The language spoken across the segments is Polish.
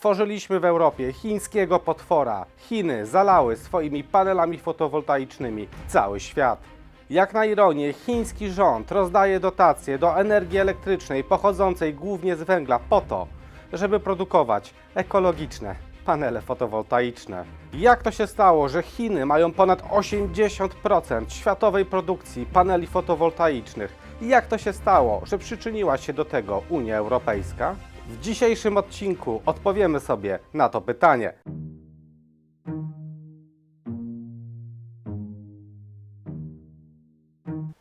Stworzyliśmy w Europie chińskiego potwora. Chiny zalały swoimi panelami fotowoltaicznymi cały świat. Jak na ironię, chiński rząd rozdaje dotacje do energii elektrycznej pochodzącej głównie z węgla po to, żeby produkować ekologiczne panele fotowoltaiczne. Jak to się stało, że Chiny mają ponad 80% światowej produkcji paneli fotowoltaicznych? Jak to się stało, że przyczyniła się do tego Unia Europejska? W dzisiejszym odcinku odpowiemy sobie na to pytanie.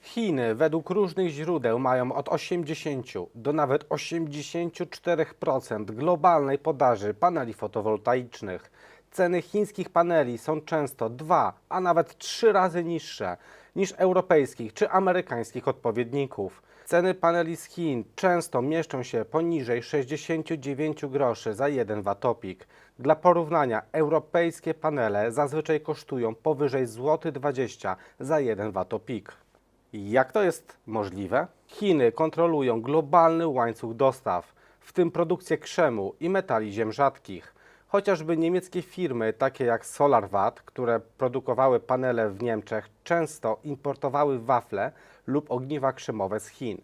Chiny według różnych źródeł mają od 80 do nawet 84% globalnej podaży paneli fotowoltaicznych. Ceny chińskich paneli są często dwa, a nawet trzy razy niższe niż europejskich czy amerykańskich odpowiedników. Ceny paneli z Chin często mieszczą się poniżej 69 groszy za 1 watopik. Dla porównania, europejskie panele zazwyczaj kosztują powyżej złoty 20 za 1 watopik. Jak to jest możliwe? Chiny kontrolują globalny łańcuch dostaw, w tym produkcję krzemu i metali ziem rzadkich. Chociażby niemieckie firmy takie jak SolarWatt, które produkowały panele w Niemczech, często importowały wafle lub ogniwa krzemowe z Chin.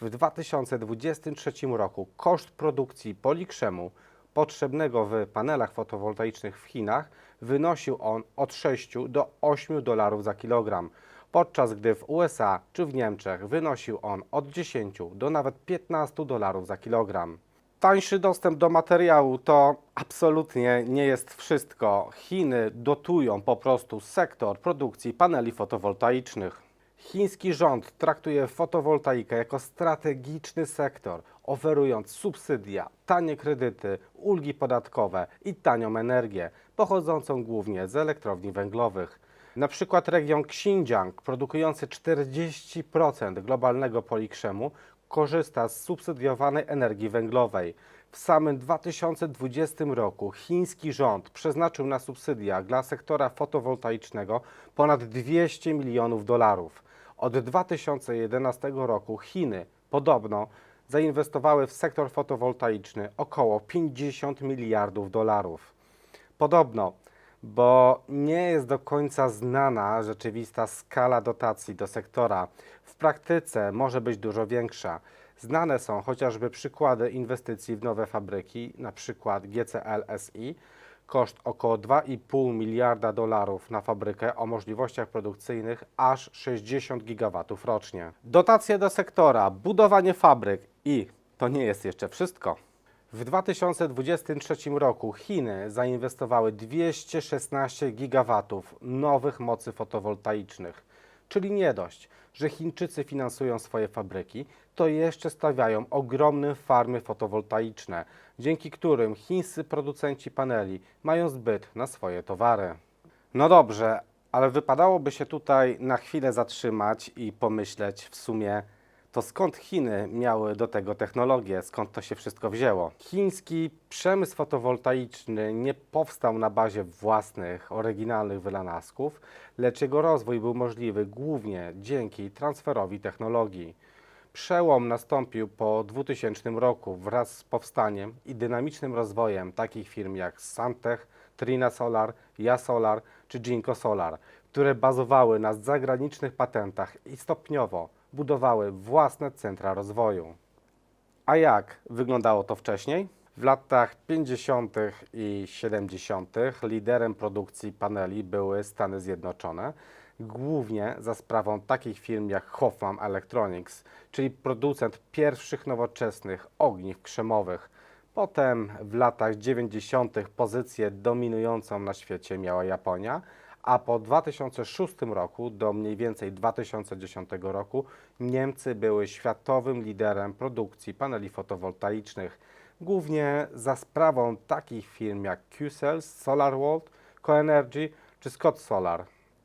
W 2023 roku koszt produkcji polikrzemu potrzebnego w panelach fotowoltaicznych w Chinach wynosił on od 6 do 8 dolarów za kilogram, podczas gdy w USA czy w Niemczech wynosił on od 10 do nawet 15 dolarów za kilogram. Tańszy dostęp do materiału to absolutnie nie jest wszystko. Chiny dotują po prostu sektor produkcji paneli fotowoltaicznych. Chiński rząd traktuje fotowoltaikę jako strategiczny sektor, oferując subsydia, tanie kredyty, ulgi podatkowe i tanią energię, pochodzącą głównie z elektrowni węglowych. Na przykład region Xinjiang, produkujący 40% globalnego polikrzemu, korzysta z subsydiowanej energii węglowej. W samym 2020 roku chiński rząd przeznaczył na subsydia dla sektora fotowoltaicznego ponad 200 milionów dolarów. Od 2011 roku Chiny podobno zainwestowały w sektor fotowoltaiczny około 50 miliardów dolarów. Podobno, bo nie jest do końca znana rzeczywista skala dotacji do sektora. W praktyce może być dużo większa. Znane są chociażby przykłady inwestycji w nowe fabryki, na przykład GCL SI, koszt około 2,5 miliarda dolarów na fabrykę o możliwościach produkcyjnych aż 60 gigawatów rocznie. Dotacje do sektora, budowanie fabryk i to nie jest jeszcze wszystko. W 2023 roku Chiny zainwestowały 216 gigawatów nowych mocy fotowoltaicznych. Czyli nie dość, że Chińczycy finansują swoje fabryki, to jeszcze stawiają ogromne farmy fotowoltaiczne, dzięki którym chińscy producenci paneli mają zbyt na swoje towary. No dobrze, ale wypadałoby się tutaj na chwilę zatrzymać i pomyśleć w sumie, to skąd Chiny miały do tego technologię, skąd to się wszystko wzięło? Chiński przemysł fotowoltaiczny nie powstał na bazie własnych, oryginalnych wynalazków, lecz jego rozwój był możliwy głównie dzięki transferowi technologii. Przełom nastąpił po 2000 roku wraz z powstaniem i dynamicznym rozwojem takich firm jak Santech, Trina Solar, Ja Solar czy Jinko Solar, które bazowały na zagranicznych patentach i stopniowo budowały własne centra rozwoju. A jak wyglądało to wcześniej? W latach 50. i 70. liderem produkcji paneli były Stany Zjednoczone, głównie za sprawą takich firm jak Hoffman Electronics, czyli producent pierwszych nowoczesnych ogniw krzemowych. Potem w latach 90. pozycję dominującą na świecie miała Japonia, a po 2006 roku do mniej więcej 2010 roku Niemcy były światowym liderem produkcji paneli fotowoltaicznych, głównie za sprawą takich firm jak Qcells, SolarWorld, Coenergy czy Scott Solar.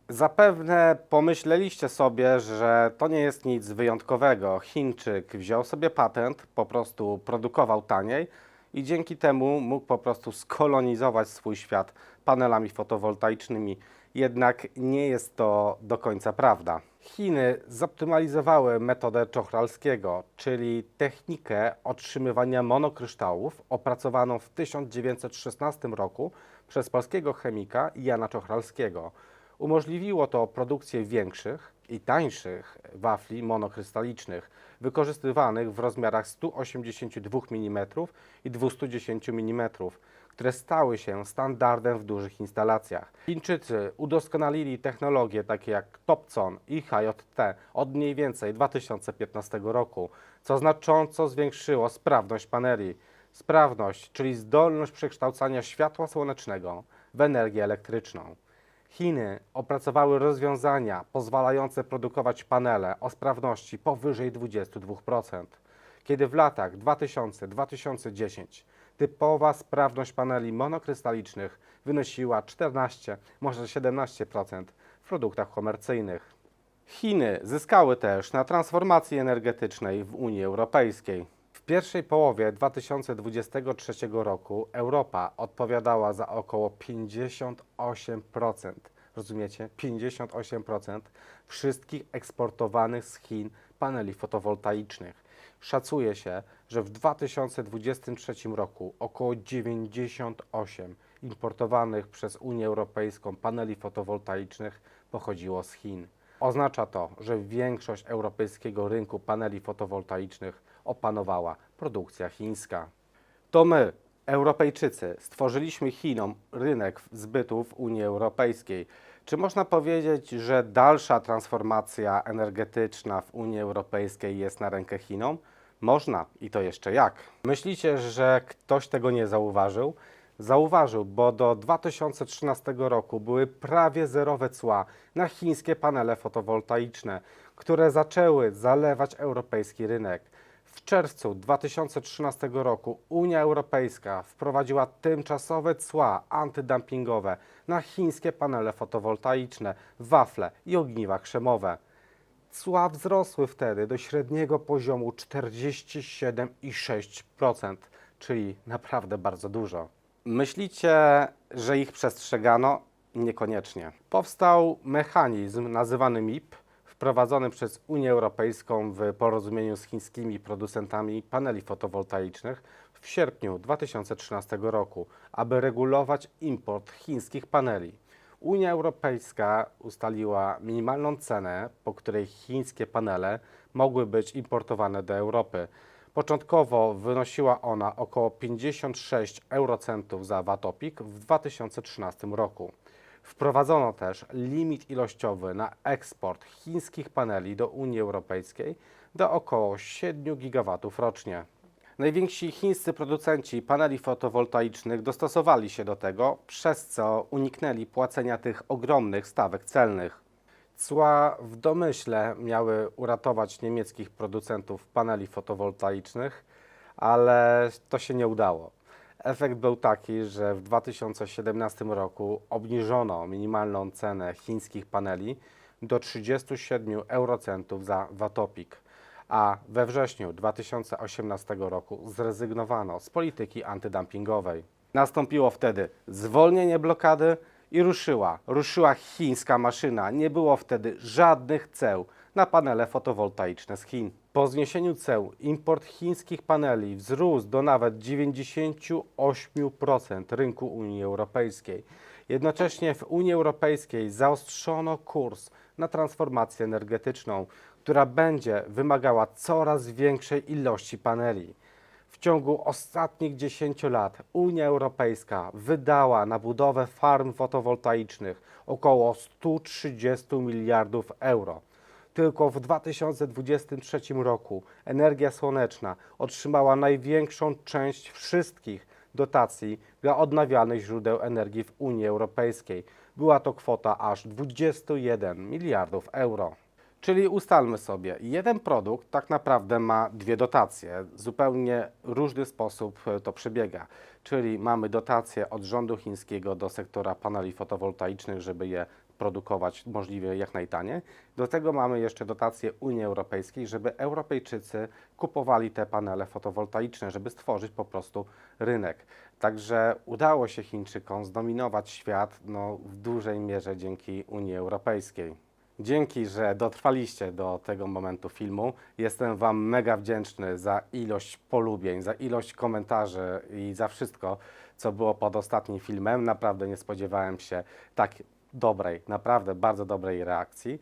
Zapewne pomyśleliście sobie, że to nie jest nic wyjątkowego. Chińczyk wziął sobie patent, po prostu produkował taniej i dzięki temu mógł po prostu skolonizować swój świat panelami fotowoltaicznymi. Jednak nie jest to do końca prawda. Chiny zoptymalizowały metodę Czochralskiego, czyli technikę otrzymywania monokryształów opracowaną w 1916 roku przez polskiego chemika Jana Czochralskiego. Umożliwiło to produkcję większych i tańszych wafli monokrystalicznych, wykorzystywanych w rozmiarach 182 mm i 210 mm, które stały się standardem w dużych instalacjach. Chińczycy udoskonalili technologie takie jak Topcon i HJT od mniej więcej 2015 roku, co znacząco zwiększyło sprawność paneli. Sprawność, czyli zdolność przekształcania światła słonecznego w energię elektryczną. Chiny opracowały rozwiązania pozwalające produkować panele o sprawności powyżej 22%, kiedy w latach 2000-2010 typowa sprawność paneli monokrystalicznych wynosiła 14, może 17% w produktach komercyjnych. Chiny zyskały też na transformacji energetycznej w Unii Europejskiej. Pierwszej połowie 2023 roku Europa odpowiadała za około 58%, rozumiecie? 58% wszystkich eksportowanych z Chin paneli fotowoltaicznych. Szacuje się, że w 2023 roku około 98 importowanych przez Unię Europejską paneli fotowoltaicznych pochodziło z Chin. Oznacza to, że większość europejskiego rynku paneli fotowoltaicznych opanowała produkcja chińska. To my, Europejczycy, stworzyliśmy Chinom rynek zbytu w Unii Europejskiej. Czy można powiedzieć, że dalsza transformacja energetyczna w Unii Europejskiej jest na rękę Chinom? Można i to jeszcze jak. Myślicie, że ktoś tego nie zauważył? Zauważył, bo do 2013 roku były prawie zerowe cła na chińskie panele fotowoltaiczne, które zaczęły zalewać europejski rynek. W czerwcu 2013 roku Unia Europejska wprowadziła tymczasowe cła antydumpingowe na chińskie panele fotowoltaiczne, wafle i ogniwa krzemowe. Cła wzrosły wtedy do średniego poziomu 47,6%, czyli naprawdę bardzo dużo. Myślicie, że ich przestrzegano? Niekoniecznie. Powstał mechanizm nazywany MIP, wprowadzony przez Unię Europejską w porozumieniu z chińskimi producentami paneli fotowoltaicznych w sierpniu 2013 roku, aby regulować import chińskich paneli. Unia Europejska ustaliła minimalną cenę, po której chińskie panele mogły być importowane do Europy. Początkowo wynosiła ona około 56 eurocentów za watopik w 2013 roku. Wprowadzono też limit ilościowy na eksport chińskich paneli do Unii Europejskiej do około 7 gigawatów rocznie. Najwięksi chińscy producenci paneli fotowoltaicznych dostosowali się do tego, przez co uniknęli płacenia tych ogromnych stawek celnych. Cła w domyśle miały uratować niemieckich producentów paneli fotowoltaicznych, ale to się nie udało. Efekt był taki, że w 2017 roku obniżono minimalną cenę chińskich paneli do 37 eurocentów za watopik, a we wrześniu 2018 roku zrezygnowano z polityki antydumpingowej. Nastąpiło wtedy zwolnienie blokady i ruszyła, ruszyła chińska maszyna. Nie było wtedy żadnych ceł na panele fotowoltaiczne z Chin. Po zniesieniu ceł import chińskich paneli wzrósł do nawet 98% rynku Unii Europejskiej. Jednocześnie w Unii Europejskiej zaostrzono kurs na transformację energetyczną, która będzie wymagała coraz większej ilości paneli. W ciągu ostatnich 10 lat Unia Europejska wydała na budowę farm fotowoltaicznych około 130 miliardów euro. Tylko w 2023 roku energia słoneczna otrzymała największą część wszystkich dotacji dla odnawialnych źródeł energii w Unii Europejskiej. Była to kwota aż 21 miliardów euro. Czyli ustalmy sobie, jeden produkt tak naprawdę ma dwie dotacje. Zupełnie różny sposób e, to przebiega. Czyli mamy dotację od rządu chińskiego do sektora paneli fotowoltaicznych, żeby je produkować możliwie jak najtaniej. Do tego mamy jeszcze dotację Unii Europejskiej, żeby Europejczycy kupowali te panele fotowoltaiczne, żeby stworzyć po prostu rynek. Także udało się Chińczykom zdominować świat no, w dużej mierze dzięki Unii Europejskiej. Dzięki, że dotrwaliście do tego momentu filmu. Jestem Wam mega wdzięczny za ilość polubień, za ilość komentarzy i za wszystko, co było pod ostatnim filmem. Naprawdę nie spodziewałem się tak dobrej, naprawdę bardzo dobrej reakcji.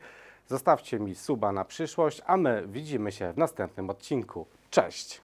Zostawcie mi suba na przyszłość, a my widzimy się w następnym odcinku. Cześć!